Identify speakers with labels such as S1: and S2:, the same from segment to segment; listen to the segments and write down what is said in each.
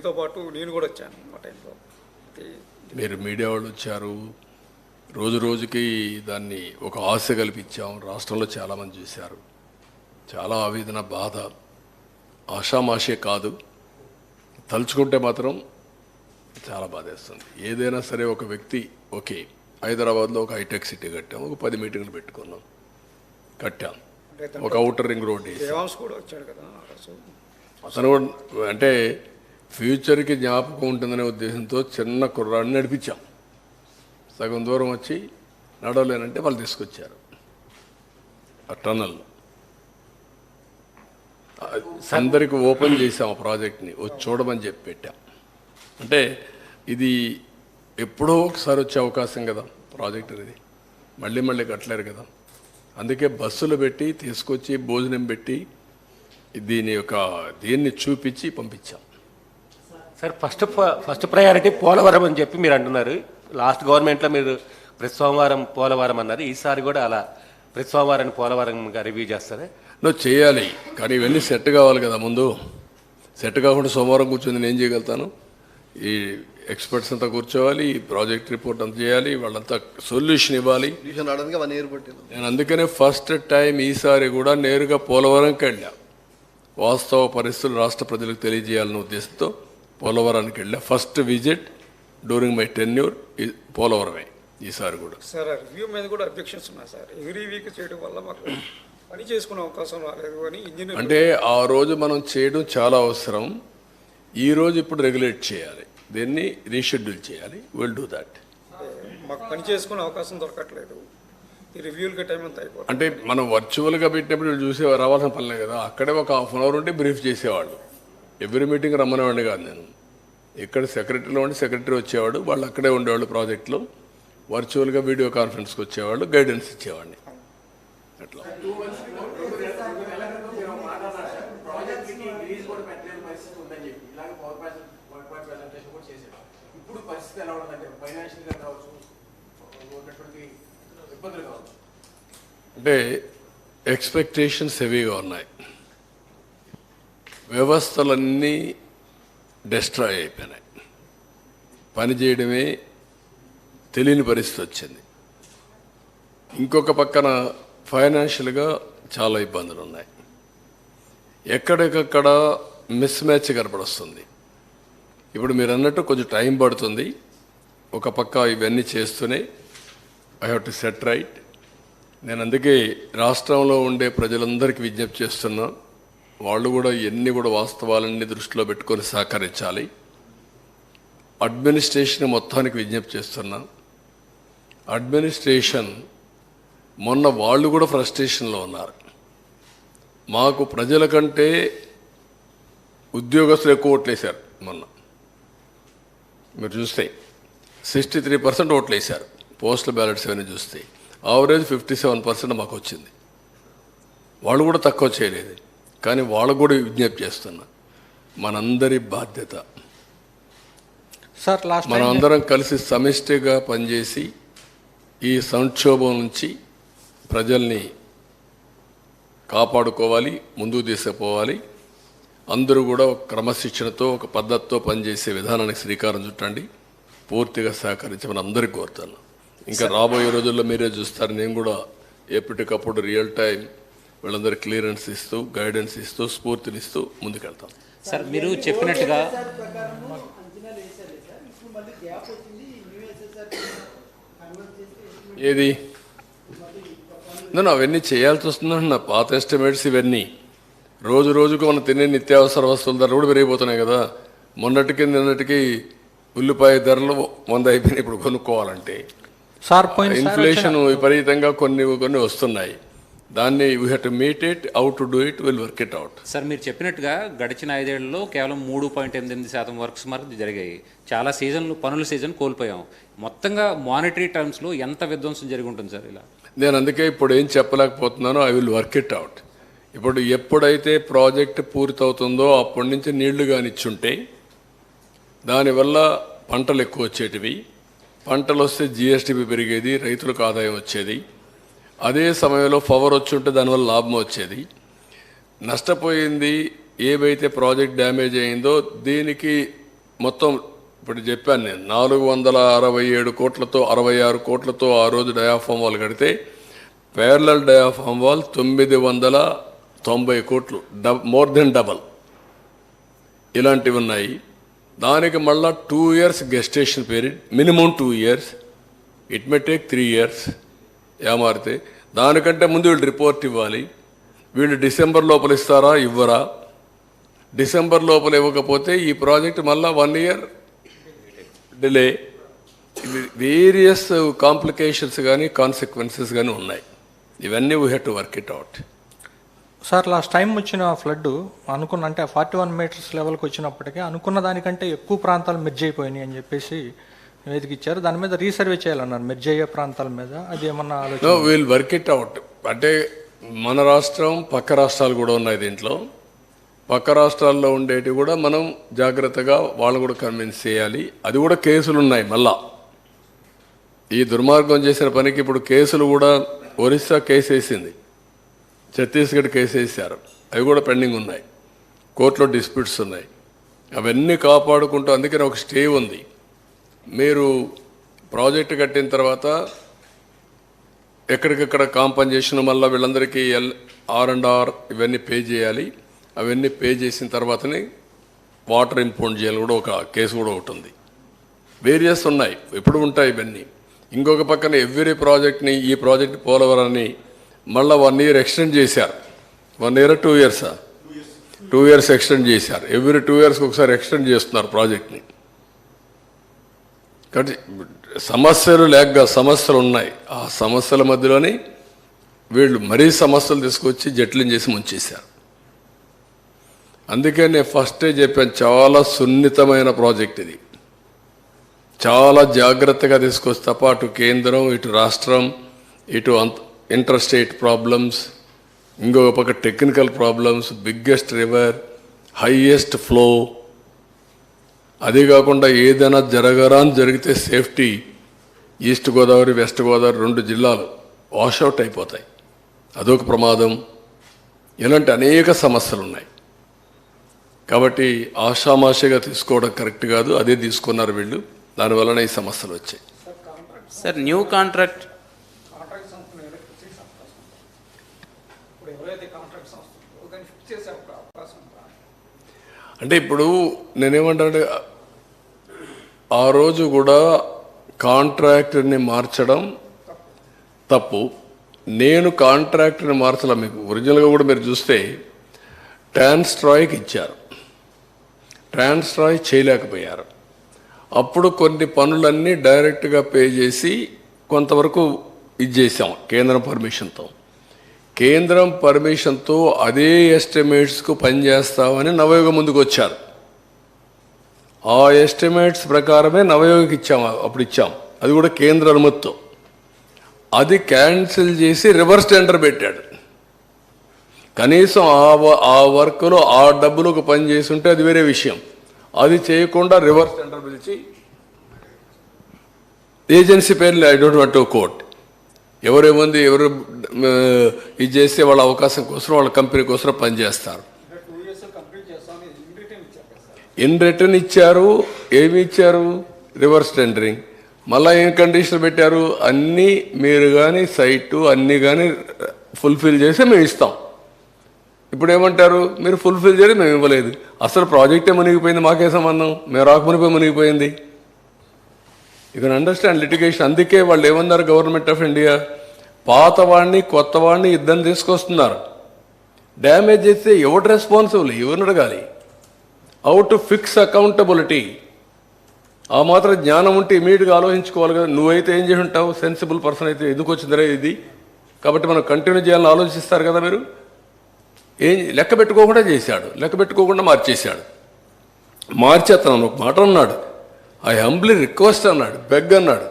S1: మీతో పాటు నేను కూడా వచ్చాను ఆ టైంలో.
S2: మీరు మీడియా వాళ్ళు వచ్చారు. రోజు రోజుకి దాన్ని ఒక ఆశ కల్పించాం. రాష్ట్రంలో చాలామంది చూశారు. చాలా ఆవేదన బాధ. ఆషామాషే కాదు. తలుచుకుంటే మాత్రం చాలా బాధేస్తుంది. ఏదైనా సరే ఒక వ్యక్తి ఓకే హైదరాబాద్లో ఒక హైటెక్ సిటీ కట్టాం. ఒక పది మీటింగ్లు పెట్టుకున్నాం. కట్టాం. ఒక అవుటర్ రింగ్ రోడ్ అతను కూడా అంటే ఫ్యూచర్కి జ్ఞాపకం ఉంటుందనే ఉద్దేశంతో చిన్న కుర్రాడిని నడిపించాం. సగం దూరం వచ్చి నడవలేనంటే వాళ్ళు తీసుకొచ్చారు. ఆ టన్నల్ అందరికి ఓపెన్ చేసాం ఆ ప్రాజెక్ట్ని. వచ్చి చూడమని చెప్పి పెట్టాం. అంటే ఇది ఎప్పుడో ఒకసారి వచ్చే అవకాశం కదా ప్రాజెక్ట్ అనేది. మళ్ళీ మళ్ళీ కట్టలేరు కదా. అందుకే బస్సులు పెట్టి తీసుకొచ్చి భోజనం పెట్టి దీని యొక్క దీన్ని చూపించి పంపించాం.
S3: Sir first first priority Polavaram అని చెప్పి మీరు అంటున్నారు. లాస్ట్ గవర్నమెంట్లో మీరు ప్రతి సోమవారం పోలవరం అన్నారు. ఈసారి కూడా అలా ప్రతి సోమవారం పోలవరంగా రివ్యూ చేస్తారా?
S2: నువ్వు చేయాలి. కానీ ఇవన్నీ సెట్ కావాలి కదా ముందు. సెట్ కాకుండా సోమవారం కూర్చొని నేను ఏం చేయగలుగుతాను. ఈ ఎక్స్పర్ట్స్ అంతా కూర్చోవాలి ఈ ప్రాజెక్ట్ రిపోర్ట్ అంతా చేయాలి వాళ్ళంతా సొల్యూషన్ ఇవ్వాలి. నేను అందుకనే ఫస్ట్ టైం ఈసారి కూడా నేరుగా పోలవరంకి వెళ్ళా. వాస్తవ పరిస్థితులు రాష్ట్ర ప్రజలకు తెలియజేయాలనే ఉద్దేశంతో. పోలవరానికి వెళ్ళా. First visit during my tenure పోలవరమే ఈసారి కూడా.
S1: సార్ రివ్యూ మీద కూడా అబ్జెక్షన్స్ ఉన్నాయి సార్ ఎవ్రీ వీక్ చేయడం వల్ల మాకు పని చేసుకునే అవకాశం రాలేదు అని ఇంజనీర్
S2: అంటే ఆ రోజు మనం చేయడం చాలా అవసరం. ఈ రోజు ఇప్పుడు రెగ్యులేట్ చేయాలి. దీన్ని రీషెడ్యూల్ చేయాలి. విల్ డూ దట్
S1: మాకు పని చేసుకునే అవకాశం దొరకట్లేదు. ఈ రివ్యూలకి టైం అంతా అయిపోతుంది.
S2: అంటే మనం వర్చువల్గా పెట్టినప్పుడు చూసే రావాల్సిన పనిలే కదా. అక్కడే ఒక హాఫ్ అన్ అవర్ ఉంటే బ్రీఫ్ చేసేవాళ్ళు. ఎవ్రీ మీటింగ్ రమ్మనేవాడిని కాదు నేను. ఇక్కడ సెక్రటరీలో ఉండి సెక్రటరీ వచ్చేవాడు వాళ్ళు అక్కడే ఉండేవాళ్ళు ప్రాజెక్ట్లో. వర్చువల్గా వీడియో కాన్ఫరెన్స్కి వచ్చేవాళ్ళు గైడెన్స్ ఇచ్చేవాడిని. అట్లా. అంటే ఎక్స్పెక్టేషన్స్ హెవీగా ఉన్నాయి. వ్యవస్థలన్నీ డిస్ట్రాయ్ అయిపోయినాయి. పనిచేయడమే తెలియని పరిస్థితి వచ్చింది. ఇంకొక పక్కన ఫైనాన్షియల్గా చాలా ఇబ్బందులు ఉన్నాయి. ఎక్కడికక్కడ మిస్ మ్యాచ్ కనపడొస్తుంది. ఇప్పుడు మీరు అన్నట్టు కొంచెం టైం పడుతుంది. ఒక పక్క ఇవన్నీ చేస్తూనే I have to set right నేను అందుకే రాష్ట్రంలో ఉండే ప్రజలందరికీ విజ్ఞప్తి చేస్తున్నాను వాళ్ళు కూడా ఎన్ని కూడా వాస్తవాలన్నీ దృష్టిలో పెట్టుకొని సహకరించాలి. అడ్మినిస్ట్రేషన్ మొత్తానికి విజ్ఞప్తి చేస్తున్నా. అడ్మినిస్ట్రేషన్ మొన్న వాళ్ళు కూడా ఫ్రస్ట్రేషన్లో ఉన్నారు. మాకు ప్రజల కంటే ఉద్యోగస్తులు ఎక్కువ ఓట్లేశారు మొన్న. మీరు చూస్తే సిక్స్టీ త్రీ పర్సెంట్ ఓట్లేశారు. పోస్టల్ బ్యాలెట్స్ అవన్నీ చూస్తే. ఆవరేజ్ ఫిఫ్టీ సెవెన్ పర్సెంట్ మాకు వచ్చింది. వాళ్ళు కూడా తక్కువ చేయలేదు. కానీ వాళ్ళకు కూడా విజ్ఞప్తి చేస్తున్నా. మనందరి బాధ్యత.
S4: సార్ లాస్ట్
S2: మనం అందరం కలిసి సమిష్టిగా పనిచేసి ఈ సంక్షోభం నుంచి ప్రజల్ని కాపాడుకోవాలి ముందుకు తీసుకుపోవాలి. అందరూ కూడా ఒక క్రమశిక్షణతో ఒక పద్ధతితో పనిచేసే విధానానికి శ్రీకారం చుట్టండి. పూర్తిగా సహకరించమని అందరికీ కోరుతాను ఇంకా రాబోయే రోజుల్లో మీరే చూస్తారు నేను కూడా ఎప్పటికప్పుడు రియల్ టైం వీళ్ళందరూ క్లియరెన్స్ ఇస్తూ గైడెన్స్ ఇస్తూ స్ఫూర్తినిస్తూ ముందుకెళ్తాం.
S4: సార్ మీరు చెప్పినట్టుగా
S2: ఏది? నేను అవన్నీ చేయాల్సి వస్తుందండి నా పాత ఎస్టిమేట్స్ ఇవన్నీ. రోజు రోజుకు మనం తినే నిత్యావసర వస్తువుల ధరలు కూడా పెరిగిపోతున్నాయి కదా. మొన్నటికి నిన్నటికి ఉల్లిపాయ ధరలు వంద అయిపోయినాయి ఇప్పుడు కొనుక్కోవాలంటే. ఇన్ఫ్లేషన్ విపరీతంగా కొన్ని కొన్ని వస్తున్నాయి. దాన్ని we have to meet it out to do it will work it out
S4: sir మీరు చెప్పినట్టుగా గడిచిన ఐదేళ్ళలో కేవలం మూడు పాయింట్ ఎనిమిది శాతం వర్క్స్ మనకు జరిగాయి. చాలా సీజన్లు పనుల సీజన్ కోల్పోయాం. మొత్తంగా మానిటరీ టర్మ్స్లో ఎంత విధ్వంసం జరిగి ఉంటుంది సార్ ఇలా?
S2: నేను అందుకే ఇప్పుడు ఏం చెప్పలేకపోతున్నానో I will work it out ఇప్పుడు ఎప్పుడైతే ప్రాజెక్ట్ పూర్తవుతుందో అప్పటి నుంచి నీళ్ళు కానిచ్చుంటే దానివల్ల పంటలు ఎక్కువ వచ్చేటివి. పంటలు వస్తే జిఎస్టిపి పెరిగేది రైతులకు ఆదాయం వచ్చేది. అదే సమయంలో పవర్ వచ్చి ఉంటే దానివల్ల లాభం వచ్చేది. నష్టపోయింది ఏవైతే ప్రాజెక్ట్ డ్యామేజ్ అయిందో దీనికి మొత్తం ఇప్పుడు చెప్పాను నేను నాలుగు వందల అరవై ఏడు కోట్లతో అరవై ఆరు కోట్లతో ఆ రోజు డయాఫామ్ వాల్ కడితే పేర్లల్ డయాఫామ్ వాల్ తొమ్మిది వందల తొంభై కోట్లు డబ్ మోర్ దెన్ డబల్. ఇలాంటివి ఉన్నాయి. దానికి మళ్ళా two years gestation period minimum two years it may take three years. ఏమారితే? దానికంటే ముందు వీళ్ళు రిపోర్ట్ ఇవ్వాలి. వీళ్ళు డిసెంబర్ లోపల ఇస్తారా? ఇవ్వరా? డిసెంబర్ లోపల ఇవ్వకపోతే ఈ ప్రాజెక్ట్ మళ్ళా వన్ ఇయర్ డిలే. ఇది వేరియస్ కాంప్లికేషన్స్ కానీ కాన్సిక్వెన్సెస్ కానీ ఉన్నాయి. ఇవన్నీ we have to work it out
S5: sir last time వచ్చిన ఫ్లడ్ అనుకున్న అంటే ఫార్టీ వన్ మీటర్స్ లెవెల్కి వచ్చినప్పటికీ అనుకున్న దానికంటే ఎక్కువ ప్రాంతాలు మిర్జ్ అయిపోయినాయి అని చెప్పేసి నివేదిక ఇచ్చారు. దాని మీద రీసర్వే చేయాలన్నారు మెర్జ్ అయ్యే ప్రాంతాల మీద. అది ఏమన్నా ఆలోచన?
S2: వీల్ వర్క్ ఇట్ అవుట్ అంటే మన రాష్ట్రం పక్క రాష్ట్రాలు కూడా ఉన్నాయి దీంట్లో. పక్క రాష్ట్రాల్లో ఉండేటివి కూడా మనం జాగ్రత్తగా వాళ్ళు కూడా కన్విన్స్ చేయాలి. అది కూడా కేసులు ఉన్నాయి మళ్ళా. ఈ దుర్మార్గం చేసిన పనికి ఇప్పుడు కేసులు కూడా ఒరిస్సా కేసు వేసింది. ఛత్తీస్గఢ్ కేసు వేసారు అవి కూడా పెండింగ్ ఉన్నాయి. కోర్టులో డిస్ప్యూట్స్ ఉన్నాయి. అవన్నీ కాపాడుకుంటూ అందుకని ఒక స్టే ఉంది. మీరు ప్రాజెక్ట్ కట్టిన తర్వాత ఎక్కడికక్కడ కాంపన్సేషన్ మళ్ళీ వీళ్ళందరికీ ఎల్ ఆర్ అండ్ ఆర్ ఇవన్నీ పే చేయాలి. అవన్నీ పే చేసిన తర్వాతనే వాటర్ ఇంపౌండ్ చేయాలి కూడా ఒక కేసు కూడా ఒకటి ఉంది. వేరియస్ ఉన్నాయి ఎప్పుడు ఉంటాయి ఇవన్నీ. ఇంకొక పక్కన ఎవ్రీ ప్రాజెక్ట్ని ఈ ప్రాజెక్ట్ పోలవరాన్ని మళ్ళీ వన్ ఇయర్ ఎక్స్టెండ్ చేశారు. వన్ ఇయర్ టూ ఇయర్సా. టూ ఇయర్స్ ఎక్స్టెండ్ చేశారు. ఎవ్రీ టూ ఇయర్స్కి ఒకసారి ఎక్స్టెండ్ చేస్తున్నారు ప్రాజెక్ట్ని. కాబట్టి సమస్యలు లేక సమస్యలు ఉన్నాయి. ఆ సమస్యల మధ్యలోనే వీళ్ళు మరీ సమస్యలు తీసుకొచ్చి జట్లం చేసి ముంచేశారు. అందుకే నేను ఫస్టే చెప్పాను చాలా సున్నితమైన ప్రాజెక్ట్ ఇది. చాలా జాగ్రత్తగా తీసుకొస్తే తప్ప అటు కేంద్రం ఇటు రాష్ట్రం ఇటు అంత ఇంటర్ స్టేట్ ప్రాబ్లమ్స్ ఇంకొక పక్క technical problems biggest river highest flow అదే కాకుండా ఏదైనా జరగరాని జరిగితే safety East Godavari West Godavari రెండు జిల్లాలు వాషౌట్ అయిపోతాయి. అదొక ప్రమాదం. ఇలాంటి అనేక సమస్యలు ఉన్నాయి కాబట్టి ఆషామాషిగా తీసుకోవడం కరెక్ట్ కాదు అదే తీసుకున్నారు వీళ్ళు. దానివలన ఈ సమస్యలు వచ్చాయి.
S6: సార్ న్యూ కాంట్రాక్ట్
S2: అంటే ఇప్పుడు నేనేమంటానంటే ఆ రోజు కూడా కాంట్రాక్టర్ని మార్చడం తప్పు. నేను కాంట్రాక్టర్ని మార్చలే మీకు. ఒరిజినల్గా కూడా మీరు చూస్తే ట్రాన్స్ట్రాయ్కి ఇచ్చారు. ట్రాన్స్ట్రాయ్ చేయలేకపోయారు. అప్పుడు కొన్ని పనులన్నీ డైరెక్ట్గా పే చేసి కొంతవరకు ఇది కేంద్రం పర్మిషన్తో. కేంద్రం పర్మిషన్తో అదే ఎస్టిమేట్స్కు పనిచేస్తామని నవయోగ ముందుకు వచ్చారు ఆ ఎస్టిమేట్స్ ప్రకారమే నవయోగికి ఇచ్చాము అప్పుడు ఇచ్చాం. అది కూడా కేంద్ర అనుమతితో. అది క్యాన్సిల్ చేసి రివర్స్ టెండర్ పెట్టాడు. కనీసం ఆ వ- ఆ వర్క్లో ఆ డబ్బులకు పని చేసి ఉంటే అది వేరే విషయం. అది చేయకుండా రివర్స్ టెండర్ పిలిచి ఏజెన్సీ పేర్లు I don't want to court ఎవరేముంది ఎవరు ఇది చేస్తే వాళ్ళ అవకాశం కోసం వాళ్ళ కంపెనీ కోసం పనిచేస్తారు
S1: అంటే టూ ఇయర్స్ కంప్లీట్ చేస్తామని ఇన్ రిటర్న్ ఇచ్చారు కదా సార్
S2: ఇన్ రిటర్న్ ఇచ్చారు ఏమి ఇచ్చారు? రివర్స్ టెండరింగ్ మళ్ళీ ఏం కండిషన్ పెట్టారు? అన్నీ మీరు కానీ సైటు అన్నీ కానీ ఫుల్ఫిల్ చేసి మేము ఇస్తాం. ఇప్పుడు ఏమంటారు? మీరు ఫుల్ఫిల్ చేయడం మేము ఇవ్వలేదు. అసలు ప్రాజెక్టే మునిగిపోయింది మాకే సంబంధం? మేము రాకమునిపోయి మునిగిపోయింది. యూ కెన్ అండర్స్టాండ్ లిటిగేషన్ అందుకే వాళ్ళు ఏమన్నారు గవర్నమెంట్ ఆఫ్ ఇండియా పాత వాడిని కొత్త వాడిని ఇద్దరిని తీసుకొస్తున్నారు. డ్యామేజ్ చేస్తే ఎవరు రెస్పాన్సిబుల్ ఎవరిని అడగాలి? హౌ టు ఫిక్స్ అకౌంటబిలిటీ ఆ మాత్రం జ్ఞానం ఉంటే ఇమీడియట్గా ఆలోచించుకోవాలి కదా. నువ్వైతే ఏం చేసి ఉంటావు? సెన్సిబుల్ పర్సన్ అయితే ఎందుకు వచ్చిందిరా ఇది? కాబట్టి మనం కంటిన్యూ చేయాలని ఆలోచిస్తారు కదా మీరు. ఏం లెక్క పెట్టుకోకుండా చేశాడు. లెక్క పెట్టుకోకుండా మార్చేశాడు. మార్చి అతను ఒక మాట అన్నాడు. ఐ హంబ్లీ రిక్వెస్ట్ అన్నాడు. బెగ్ అన్నాడు.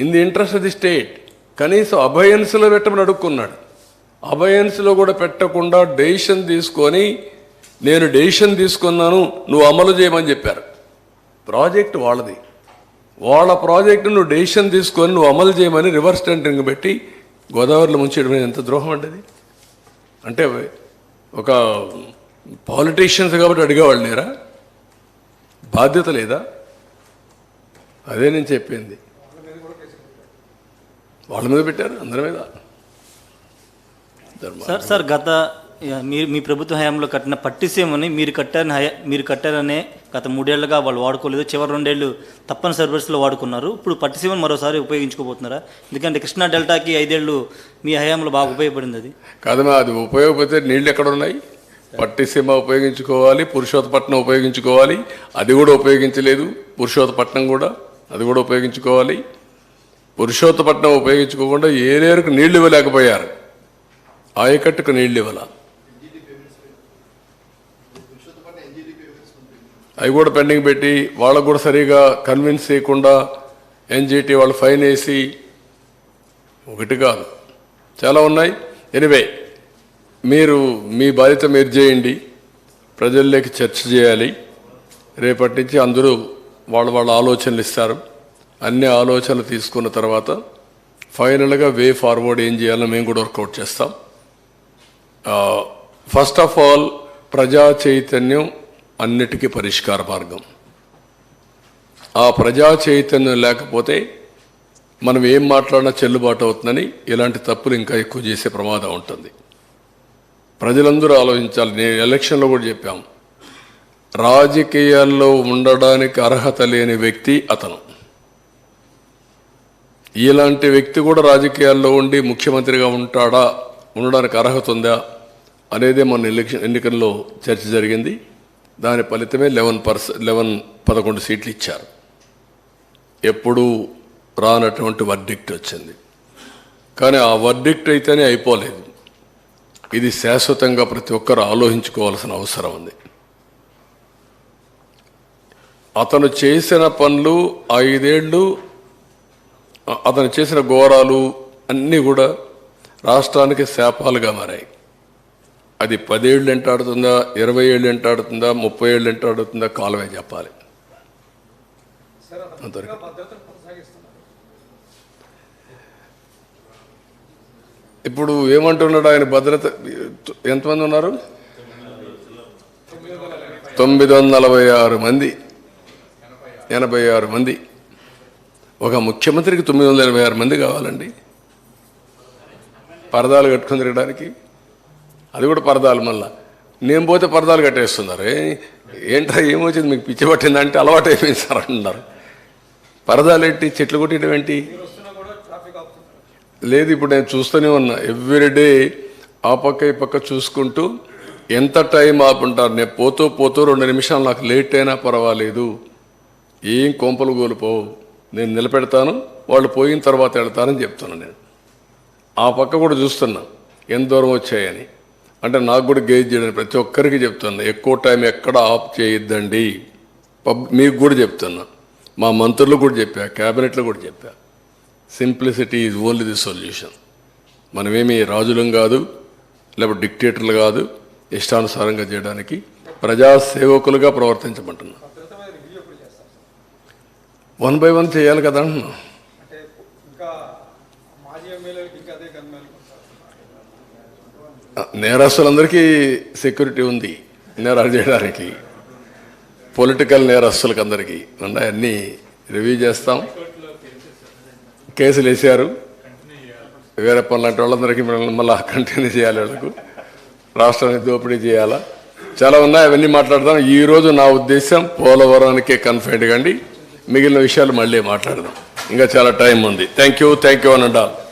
S2: In the interest of the state కనీసం అభయన్స్లో పెట్టమని అడుక్కున్నాడు. అభయన్స్లో కూడా పెట్టకుండా డెసిషన్ తీసుకొని నేను డెసిషన్ తీసుకున్నాను నువ్వు అమలు చేయమని చెప్పారు. ప్రాజెక్ట్ వాళ్ళది. వాళ్ళ ప్రాజెక్టు నువ్వు డెసిషన్ తీసుకొని నువ్వు అమలు చేయమని రివర్స్ టెండరింగ్ పెట్టి గోదావరిలో ముంచేయడం ఎంత ద్రోహం అంటది అంటే ఒక పాలిటీషియన్స్ కాబట్టి అడిగేవాళ్ళు లేరా? బాధ్యత లేదా? అదే నేను చెప్పింది. వాళ్ళ మీద పెట్టారు అందరి మీద.
S7: సార్ సార్ గత మీరు మీ ప్రభుత్వ హయాంలో కట్టిన పట్టిసీమని మీరు కట్టారని హయా మీరు కట్టారనే గత మూడేళ్ళుగా వాళ్ళు వాడుకోలేదు. చివరి రెండేళ్ళు తప్పని సర్వీస్లో వాడుకున్నారు. ఇప్పుడు పట్టిసీమను మరోసారి ఉపయోగించుకోబోతున్నారా? ఎందుకంటే కృష్ణా డెల్టాకి ఐదేళ్ళు మీ హయాంలో బాగా ఉపయోగపడింది అది.
S2: కాదమ్మా అది ఉపయోగపడితే నీళ్ళు ఎక్కడ ఉన్నాయి పట్టిసీమ ఉపయోగించుకోవాలి పురుషోత్తపట్నం ఉపయోగించుకోవాలి. అది కూడా ఉపయోగించలేదు. పురుషోత్తపట్నం కూడా అది కూడా ఉపయోగించుకోవాలి. పురుషోత్తపట్నం ఉపయోగించుకోకుండా ఏ నేరుకు నీళ్ళు ఇవ్వలేకపోయారు. ఆయకట్టుకు నీళ్ళు ఇవ్వాలి. అవి కూడా పెండింగ్ పెట్టి వాళ్ళకు కూడా సరిగా కన్విన్స్ చేయకుండా ఎన్జిటి వాళ్ళు ఫైన్ వేసి ఒకటి కాదు. చాలా ఉన్నాయి. ఎనివే మీరు మీ బాధ్యత మీరు చేయండి. ప్రజల్లోకి చర్చ చేయాలి. రేపటి నుంచి అందరూ వాళ్ళ వాళ్ళ ఆలోచనలు ఇస్తారు. అన్ని ఆలోచనలు తీసుకున్న తర్వాత ఫైనల్గా వే ఫార్వర్డ్ ఏం చేయాలో మేము కూడా వర్కౌట్ చేస్తాం. ఫస్ట్ ఆఫ్ ఆల్ ప్రజా చైతన్యం అన్నిటికీ పరిష్కార మార్గం. ఆ ప్రజా చైతన్యం లేకపోతే మనం ఏం మాట్లాడినా చెల్లుబాటు అవుతుందని ఇలాంటి తప్పులు ఇంకా ఎక్కువ చేసే ప్రమాదం ఉంటుంది. ప్రజలందరూ ఆలోచించాలి. నేను ఎలక్షన్లో కూడా చెప్పాం. రాజకీయాల్లో ఉండడానికి అర్హత లేని వ్యక్తి అతను. ఇలాంటి వ్యక్తి కూడా రాజకీయాల్లో ఉండి ముఖ్యమంత్రిగా ఉంటాడా ఉండడానికి అర్హత ఉందా అనేది మన ఎలక్షన్ ఎన్నికల్లో చర్చ జరిగింది. దాని ఫలితమే లెవెన్ పర్స లెవెన్ పదకొండు సీట్లు ఇచ్చారు. ఎప్పుడూ రానటువంటి వర్డిక్ట్ వచ్చింది. కానీ ఆ వర్డిక్ట్ అయితేనే అయిపోలేదు. ఇది శాశ్వతంగా ప్రతి ఒక్కరు ఆలోచించుకోవాల్సిన అవసరం ఉంది. అతను చేసిన పనులు ఐదేళ్ళు అతను చేసిన ఘోరాలు అన్నీ కూడా రాష్ట్రానికి శాపాలుగా మారాయి. అది పదేళ్ళు ఎంటాడుతుందా ఇరవై ఏళ్ళు ఎంటాడుతుందా ముప్పై ఏళ్ళు ఎంటాడుతుందా కాలమే చెప్పాలి. అంతవరకు. ఇప్పుడు ఏమంటున్నాడు ఆయన భద్రత ఎంతమంది ఉన్నారు? తొమ్మిది వందల నలభై ఆరు మంది. ఎనభై ఆరు మంది. ఒక ముఖ్యమంత్రికి తొమ్మిది వందల ఎనభై ఆరు మంది కావాలండి. పరదాలు కట్టుకుని తిరగడానికి. అది కూడా పరదాలు మళ్ళీ. నేను పోతే పరదాలు కట్టేస్తున్నారు. ఏ- ఏంట్రా ఏమొచ్చింది? మీకు పిచ్చి పట్టిందంటే అలవాటు అయిపోయింది సార్ అంటున్నారు. పరదాలు ఏంటి? చెట్లు కొట్టడం ఏంటి? లేదు ఇప్పుడు నేను చూస్తూనే ఉన్నా. ఎవ్రీడే ఆ పక్క ఈ పక్క చూసుకుంటూ ఎంత టైం ఆపుంటారు? నేను పోతూ పోతూ రెండు నిమిషాలు నాకు లేట్ అయినా పర్వాలేదు. ఏం కొంపలు కోల్పోవు. నేను నిలబెడతాను. వాళ్ళు పోయిన తర్వాత వెళ్తానని చెప్తున్నాను నేను. ఆ పక్క కూడా చూస్తున్నా. ఎంత దూరం వచ్చాయని. అంటే నాకు కూడా గేజ్ చేయడానికి ప్రతి ఒక్కరికి చెప్తున్నా ఎక్కువ టైం ఎక్కడ ఆఫ్ చేయొద్దండి. పబ్ మీకు కూడా చెప్తున్నా. మా మంత్రులు కూడా చెప్పా క్యాబినెట్లో కూడా చెప్పా. Simplicity is only the solution. మనమేమి రాజులం కాదు లేకపోతే డిక్టేటర్లు కాదు ఇష్టానుసారంగా చేయడానికి ప్రజాసేవకులుగా ప్రవర్తించమంటున్నాం. వన్ బై వన్ చేయాలి కదా అంటున్నా
S1: అంటే ఇంకా మాజీ ఎమ్మెల్యేలకి ఇంకా అదే గన్మేలు
S2: నేరస్తులందరికీ సెక్యూరిటీ ఉంది. నేరాలు చేయడానికి. పొలిటికల్ నేరస్తులకు అందరికీ ఉన్నాయి అన్నీ రివ్యూ చేస్తాం. కేసులు వేసారు వేరే పనులు లాంటి వాళ్ళందరికీ మళ్ళీ కంటిన్యూ చేయాలి వాళ్ళకు. రాష్ట్రాన్ని దోపిడీ చేయాలా? చాలా ఉన్నాయి. అవన్నీ మాట్లాడదాం. ఈరోజు నా ఉద్దేశం పోలవరానికే కన్ఫైండ్ కండి. మిగిలిన విషయాలు మళ్ళీ మాట్లాడదాం. ఇంకా చాలా టైం ఉంది. థ్యాంక్ యూ థ్యాంక్ యూ అని అంటారు